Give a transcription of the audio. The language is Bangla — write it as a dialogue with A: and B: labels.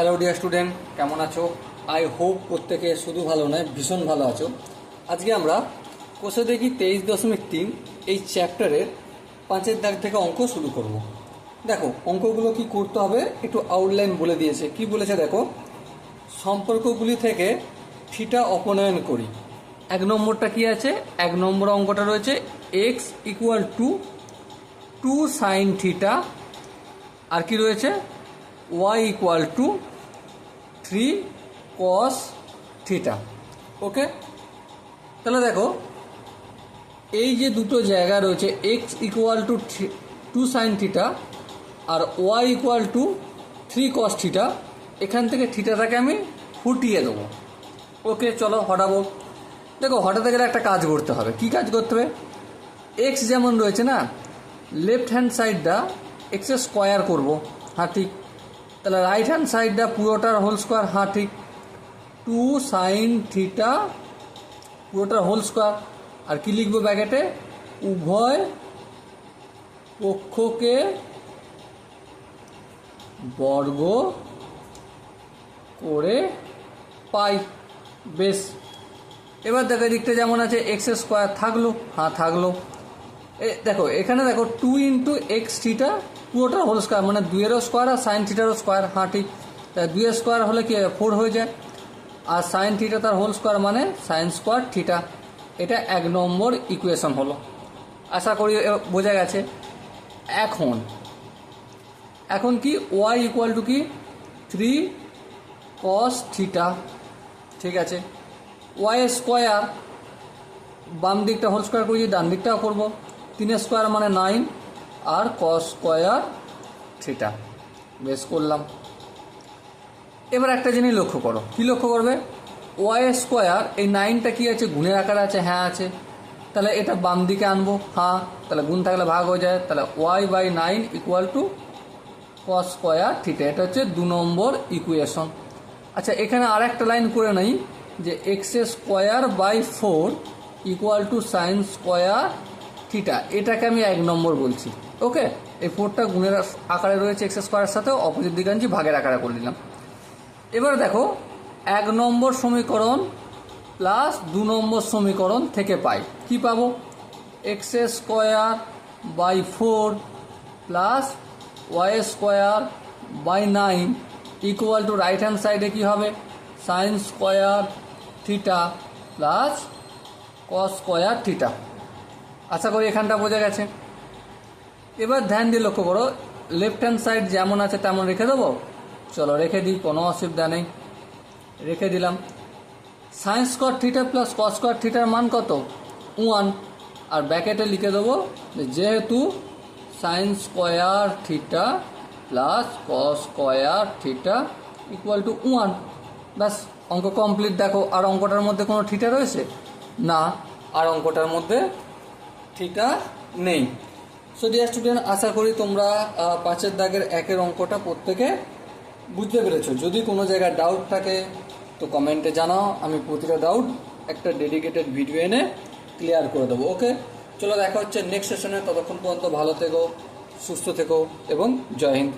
A: হ্যালো ডিয়ার স্টুডেন্ট কেমন আছো? আই হোপ প্রত্যেকে শুধু ভালো নয়, ভীষণ ভালো আছো। আজকে আমরা কোষে দেখি তেইশ দশমিক তিন এই চ্যাপ্টারের পাঁচের দাগ থেকে অঙ্ক শুরু করব। দেখো, অঙ্কগুলো কি করতে হবে? একটু আউটলাইন বলে দিয়েছে। কি বলেছে দেখো? সম্পর্কগুলি থেকে থিটা অপনয়ন করি। এক নম্বরটা কি আছে? এক নম্বর অঙ্কটা রয়েছে x equal to two sine theta আর কি রয়েছে? Y equal to three cos theta okay তাহলে দেখো, এই যে দুটো জায়গা রয়েছে x equal to two sine theta R y equal to three cos theta এখান থেকে থিটাটাকে আমি ফুটিয়ে দেবো। ওকে চলো হটাবো। দেখো হঠাতে গেলে একটা কাজ করতে হবে। কি কাজ করতে হবে? এক্স যেমন রয়েছে না লেফট হ্যান্ড সাইডটা এক্সের স্কোয়ার করব। ঠিক। তাহলে রাইট হ্যান্ড সাইডটা পুরোটার হোল স্কোয়ার হ্যাঁ ঠিক। টু সাইন থিটা পুরোটার হোল স্কোয়ার আর কি লিখব ব্যাকেটে উভয় পক্ষকে বর্গ করে পাই। বেশ। এবার দেখো দিকটা যেমন আছে এক্স স্কোয়ার থাকল হ্যাঁ থাকল। দেখো, এখানে দেখো টু ইন্টু এক্স থিটা পুরোটা হোল স্কোয়ার মানে দুইয়েরও স্কোয়ার আর সাইন থিটারও স্কোয়ার হ্যাঁ ঠিক তাই দুইয়ের স্কোয়ার হলে কি ফোর হয়ে যায়। আর সাইন থিটা তার হোল স্কোয়ার মানে সাইন স্কোয়ার থিটা এটা এক নম্বর ইকুয়েশন হলো। আশা করি বোঝা গেছে। এখন এখন কি ওয়াই ইকুয়াল টু কি থ্রি কস থিটা ঠিক আছে? ওয়াই স্কোয়ার বাম দিকটা হোল স্কোয়ার করেছি ডান দিকটাও করব। তিনের স্কোয়ার মানে নাইন, আর কস স্কোয়ার থিটা। বেশ করলাম। এবার একটা জিনিস লক্ষ্য করো। কি লক্ষ্য করবে? ওয়াই স্কোয়ার, এই নাইনটা কি আছে? গুণের আকারে আছে? হ্যাঁ আছে। তাহলে এটা বাম দিকে আনব। হ্যাঁ তাহলে গুণ থাকলে ভাগ হয়ে যায়। তাহলে y by nine equal to cos square theta. এটা হচ্ছে দু নম্বর ইকুয়েশন আচ্ছা এখানে আর একটা লাইন করে নেই যে x square by four equal to sine square theta, এটাকে আমি এক নম্বর বলছি। ওকে? এই ফোরটা গুণের আকারে রয়েছে এক্স স্কোয়ারের সাথে, অপোজিট দিকে আনছি ভাগের আকারে করে নিলাম। এবার দেখো, এক নম্বর সমীকরণ প্লাস দু নম্বর সমীকরণ থেকে পাই। কি পাবো? X square by four plus y square by nine equal to right hand সাইডে কী হবে? Sine square theta plus cos square theta. আশা করি এখানটা বোঝা গেছে। এবার ধ্যান দিয়ে লক্ষ্য করো লেফট হ্যান্ড সাইড যেমন আছে তেমন রেখে দেবো। চলো রেখে দিই, কোনো অসুবিধা নেই। রেখে দিলাম। Sine square theta plus cos square থিটার মান কত? ওয়ান আর ব্যাকেটে লিখে দেবো যেহেতু sine square theta plus cos square theta equal to one ব্যাস, অঙ্ক কমপ্লিট দেখো। আর অঙ্কটার মধ্যে কোনো থিটা রয়েছে? না। আর অঙ্কটার মধ্যে থিটা নেই। সো ডিয়ার স্টুডেন্ট আশা করি তোমরা পাঁচের দাগের একের অঙ্কটা প্রত্যেকে বুঝতে পেরেছ। যদি কোনো জায়গায় ডাউট থাকে, তো কমেন্টে জানাও। আমি প্রতিটা ডাউট একটা ডেডিকেটেড ভিডিও এনে ক্লিয়ার করে দেবো ওকে চলো দেখা হচ্ছে নেক্সট সেশনে ততক্ষণ পর্যন্ত ভালো থেকো, সুস্থ থেকো এবং জয় হিন্দ।